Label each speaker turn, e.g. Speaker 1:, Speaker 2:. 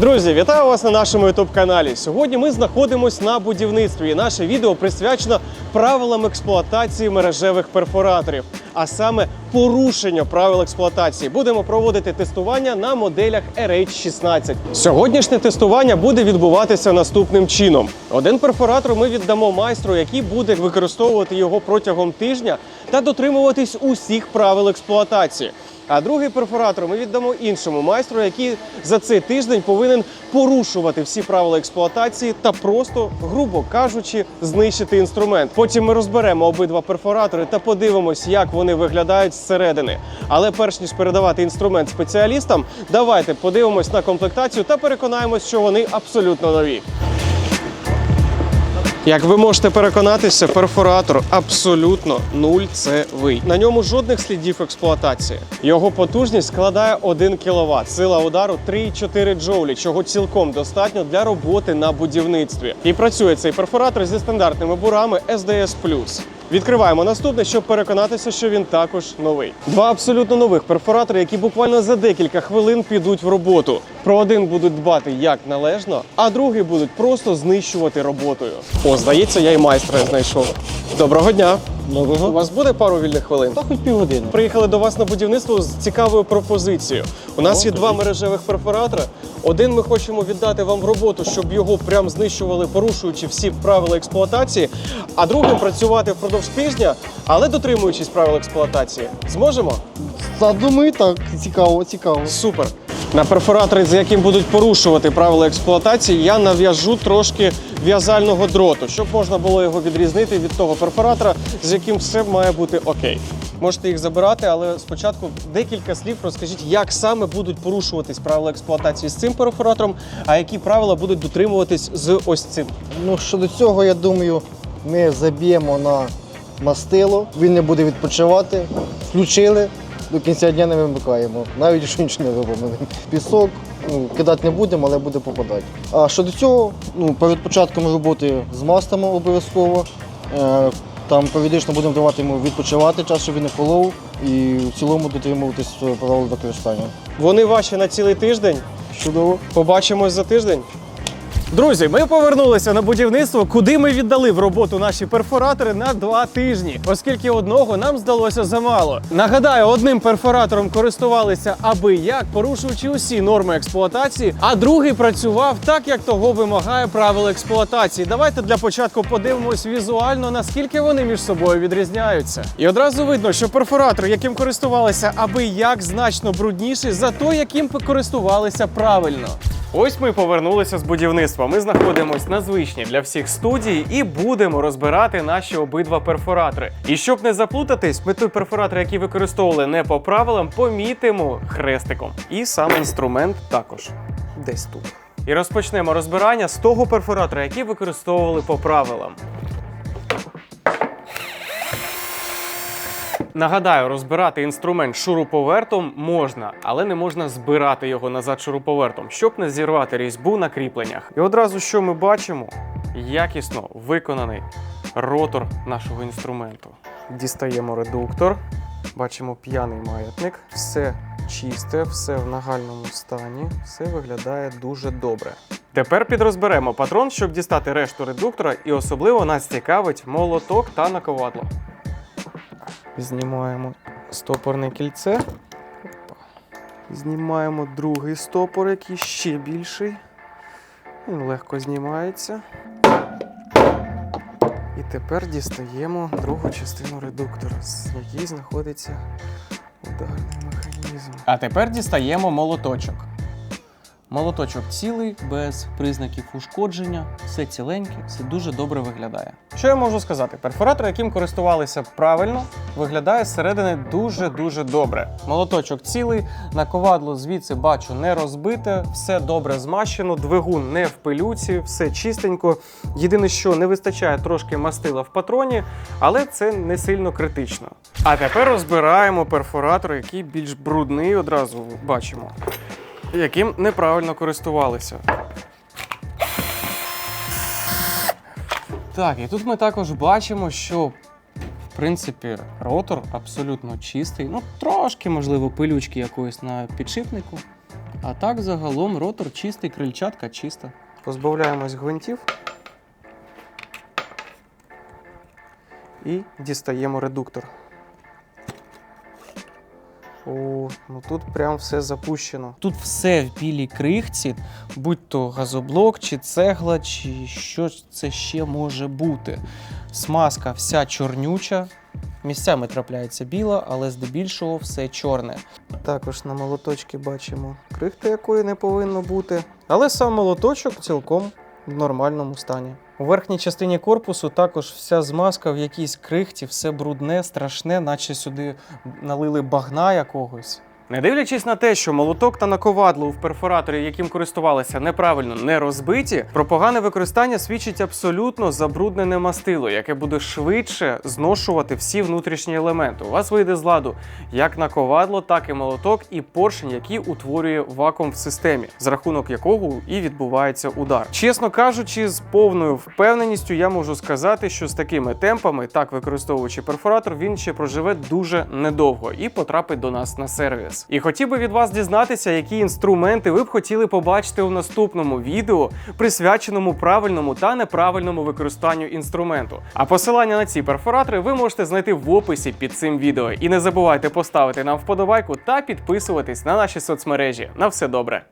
Speaker 1: Друзі, вітаю вас на нашому youtube каналі. Сьогодні ми знаходимося на будівництві. і Наше відео присвячено правилам експлуатації мережевих перфораторів, а саме порушення правил експлуатації. Будемо проводити тестування на моделях RH16. Сьогоднішнє тестування буде відбуватися наступним чином: один перфоратор ми віддамо майстру, який буде використовувати його протягом тижня та дотримуватись усіх правил експлуатації. А другий перфоратор ми віддамо іншому майстру, який за цей тиждень повинен порушувати всі правила експлуатації та просто, грубо кажучи, знищити інструмент. Потім ми розберемо обидва перфоратори та подивимось, як вони виглядають зсередини. Але перш ніж передавати інструмент спеціалістам, давайте подивимось на комплектацію та переконаємось, що вони абсолютно нові. Як ви можете переконатися, перфоратор абсолютно нульцевий. На ньому жодних слідів експлуатації. Його потужність складає 1 кВт, сила удару 3,4 джоулі, чого цілком достатньо для роботи на будівництві. І працює цей перфоратор зі стандартними бурами SDS+. Відкриваємо наступне, щоб переконатися, що він також новий. Два абсолютно нових перфоратори, які буквально за декілька хвилин підуть в роботу. Про один будуть дбати як належно, а другий будуть просто знищувати роботою. О, здається, я і майстра знайшов. Доброго дня! У вас буде пару вільних хвилин?
Speaker 2: Та хоч півгодини.
Speaker 1: Приїхали до вас на будівництво з цікавою пропозицією. У нас є два мережевих перфоратори. Один ми хочемо віддати вам в роботу, щоб його прям знищували, порушуючи всі правила експлуатації, а другим працювати впродовж тижня, але дотримуючись правил експлуатації. Зможемо?
Speaker 2: Та думаю, так, цікаво, цікаво.
Speaker 1: Супер. На перфораторі, з яким будуть порушувати правила експлуатації, я нав'яжу трошки в'язального дроту, щоб можна було його відрізнити від того перфоратора, з яким все має бути окей. Можете їх забирати, але спочатку декілька слів розкажіть, як саме будуть порушуватись правила експлуатації з цим перфоратором, а які правила будуть дотримуватись з ось цим.
Speaker 2: Ну, щодо цього, я думаю, ми заб'ємо на мастило, він не буде відпочивати. Включили, до кінця дня не вимикаємо, навіть якщо нічого не робимо. Пісок ну, кидати не будемо, але буде попадати. А щодо цього, ну, перед початком роботи змастимо обов'язково. Е, Там періодично будемо давати йому відпочивати час, щоб він не колов, і в цілому дотримуватись правил використання.
Speaker 1: Вони ваші на цілий тиждень.
Speaker 2: Чудово.
Speaker 1: Побачимось за тиждень. Друзі, ми повернулися на будівництво, куди ми віддали в роботу наші перфоратори на два тижні, оскільки одного нам здалося замало. Нагадаю, одним перфоратором користувалися аби як, порушуючи усі норми експлуатації, а другий працював так, як того вимагає правил експлуатації. Давайте для початку подивимось візуально, наскільки вони між собою відрізняються. І одразу видно, що перфоратор, яким користувалися аби як, значно брудніший за той, яким користувалися правильно. Ось ми повернулися з будівництва. Ми знаходимося на звичній для всіх студії і будемо розбирати наші обидва перфоратори. І щоб не заплутатись, ми той перфоратор, який використовували не по правилам, помітимо хрестиком. І сам інструмент також десь тут. І розпочнемо розбирання з того перфоратора, який використовували по правилам. Нагадаю, розбирати інструмент шуруповертом можна, але не можна збирати його назад шуруповертом, щоб не зірвати різьбу на кріпленнях. І одразу що ми бачимо? Якісно виконаний ротор нашого інструменту. Дістаємо редуктор, бачимо п'яний маятник, все чисте, все в нагальному стані, все виглядає дуже добре. Тепер підрозберемо патрон, щоб дістати решту редуктора, і особливо нас цікавить молоток та наковадло. Знімаємо стопорне кільце. Знімаємо другий стопор, який ще більший. Він легко знімається. І тепер дістаємо другу частину редуктора, з якій знаходиться ударний механізм. А тепер дістаємо молоточок. Молоточок цілий, без признаків ушкодження, все ціленьке, все дуже добре виглядає. Що я можу сказати? Перфоратор, яким користувалися правильно, виглядає зсередини дуже-дуже добре. Молоточок цілий, наковадло звідси бачу не розбите, все добре змащено, двигун не в пилюці, все чистенько. Єдине, що не вистачає трошки мастила в патроні, але це не сильно критично. А тепер розбираємо перфоратор, який більш брудний, одразу бачимо яким неправильно користувалися. Так, і тут ми також бачимо, що в принципі ротор абсолютно чистий. Ну, трошки, можливо, пилючки якоїсь на підшипнику, А так загалом ротор чистий, крильчатка чиста. Позбавляємось гвинтів. І дістаємо редуктор. О, ну тут прям все запущено. Тут все в білій крихці, будь то газоблок, чи цегла, чи що це ще може бути. Смазка вся чорнюча. Місцями трапляється біла, але здебільшого все чорне. Також на молоточки бачимо крихти, якої не повинно бути. Але сам молоточок цілком в нормальному стані. У верхній частині корпусу також вся змазка в якійсь крихті, все брудне, страшне, наче сюди налили багна якогось. Не дивлячись на те, що молоток та наковадло в перфораторі, яким користувалися, неправильно не розбиті, про погане використання свідчить абсолютно забруднене мастило, яке буде швидше зношувати всі внутрішні елементи. У вас вийде з ладу як наковадло, так і молоток, і поршень, який утворює вакуум в системі, за рахунок якого і відбувається удар. Чесно кажучи, з повною впевненістю я можу сказати, що з такими темпами, так використовуючи перфоратор, він ще проживе дуже недовго і потрапить до нас на сервіс. І хотів би від вас дізнатися, які інструменти ви б хотіли побачити у наступному відео, присвяченому правильному та неправильному використанню інструменту. А посилання на ці перфоратори ви можете знайти в описі під цим відео. І не забувайте поставити нам вподобайку та підписуватись на наші соцмережі. На все добре.